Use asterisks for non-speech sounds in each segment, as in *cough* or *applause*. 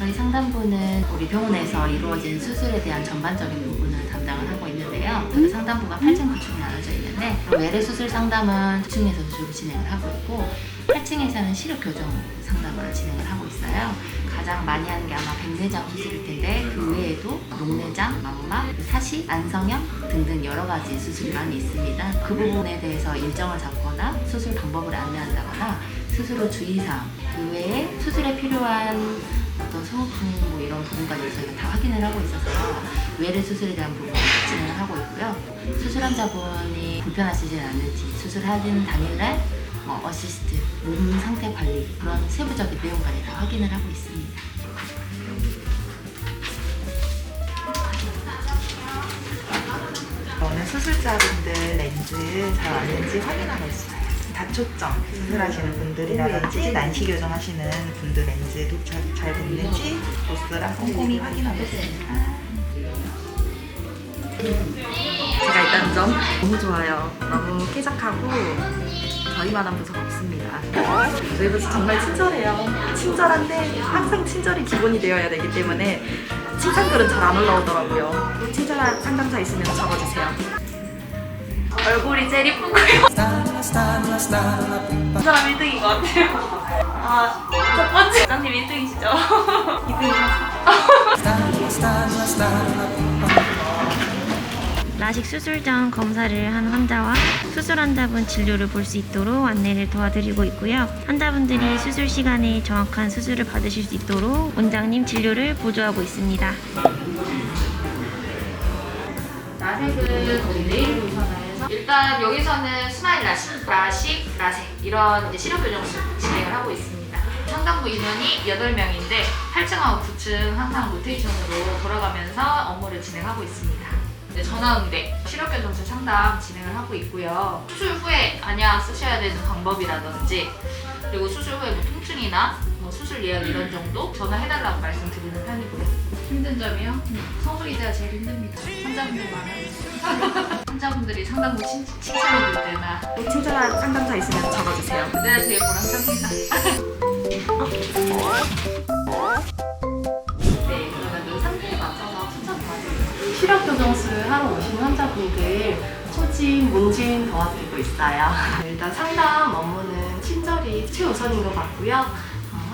저희 상담부는 우리 병원에서 이루어진 수술에 대한 전반적인 부분을 담당을 하고 있는데요. 저희 상담부가 8층, 9층이 나눠져 있는데 외래 수술 상담은 9층에서 주로 진행을 하고 있고 8층에서는 시력 교정 상담을 진행을 하고 있어요. 가장 많이 하는 게 아마 백내장 수술일 텐데 그 외에도 녹내장, 망막, 사시, 안성형 등등 여러 가지 수술이 많이 있습니다. 그 부분에 대해서 일정을 잡 거나 수술 방법을 안내한다거나 후 주의사항, 그 외에 수술에 필요한 어떤 소모품 뭐 이런 부분까지 저희가 다 확인을 하고 있어서 외래 수술에 대한 부분 진행을 하고 있고요. 수술 환자분이 불편하시지 않는지 수술하는 당일날 뭐 어시스트, 몸 상태 관리 그런 세부적인 내용까지 다 확인을 하고 있습니다. 수술자분들 렌즈 잘 왔는지 확인하고 있어요. 다 초점 수술하시는 분들이라든지 난시 교정하시는 분들 렌즈도 잘, 잘 됐는지 보스랑 꼼꼼히 확인하고 있습니다. 제가 일단 점 너무 좋아요. 너무 쾌적하고 저희만한 부서가 없습니다. 저희 부서 정말 친절해요. 친절한데 항상 친절이 기본이 되어야 되기 때문에 칭찬글은 잘 안 올라오더라고요. 친절한 상담사 있으면 적어주세요. 얼굴이 제일 이쁘고요. 그 사람 1등인 것 같아요. 아, 첫 번째 부장님 1등이시죠? 2등이셨어요. 라식 수술 전 검사를 한 환자와 수술 환자분 진료를 볼 수 있도록 안내를 도와드리고 있고요. 환자분들이 수술 시간에 정확한 수술을 받으실 수 있도록 원장님 진료를 보조하고 있습니다. 라섹은 우리 내일 우선해서 일단 여기서는 스마일 라식, 라식, 라섹 이런 시력 교정 진행을 하고 있습니다. 상담부 인원이 8명인데 8층하고 9층 항상 로테이션으로 돌아가면서 업무를 진행하고 있습니다. 이제 전화 응대, 시력 교정술 상담 진행을 하고 있고요. 수술 후에 안약 쓰셔야 되는 방법이라든지 그리고 수술 후에 뭐 통증이나 뭐 수술 예약 이런 정도 전화해달라고 말씀드리는 편이고요. 힘든 점이요? 성수기제가 제일 힘듭니다. 환자분들 많아요. 환자분들이 상담부 칭, 칭찬해 줄 때나 친절한 상담사 있으면 적어주세요. 그때가 제일 보람찹니다. 네, 그러면 그 상태에 맞춰서 추천 도와드릴게요. 시력 교정술 하러 오신 환자분들 소진, 문진 도와드리고 있어요. *laughs* 일단 상담 업무는 친절이 최우선인 것 같고요.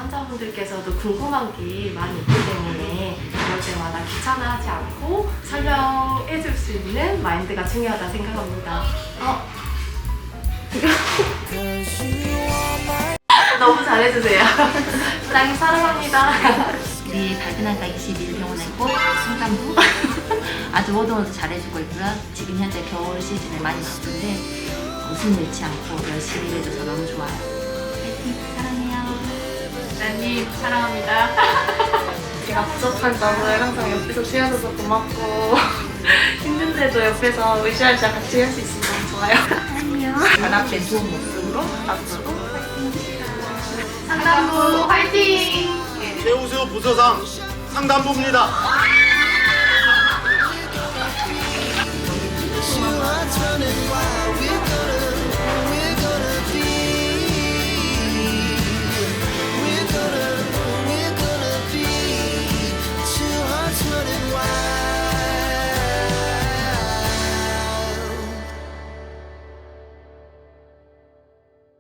어, 환자분들께서도 궁금한 게 많이 있기 때문에 그럴 때마다 귀찮아하지 않고 설명해 줄 수 있는 마인드가 중요하다 생각합니다. 어? *laughs* 너무 잘해주세요. *laughs* 사랑해 사랑합니다. 우리 발근한과 21병원의 꽃 상담부 아주 모두 잘해주고 있고요. 지금 현재 겨울 시즌에 많이 바쁜데 웃음 잃지 않고 열심히 일해줘서 너무 좋아요. 파이팅 사랑해 기자님 사랑합니다. *laughs* 제가 부족한 점을 항상 옆에서 취해줘서 고맙고 *laughs* 힘든데도 옆에서 으쌰으쌰 같이 할 수 있어서 좋아요. 아니요. 단합된 좋은 모습으로 앞으로 상담부 화이팅! 최우수 부서상 상담부입니다. 와!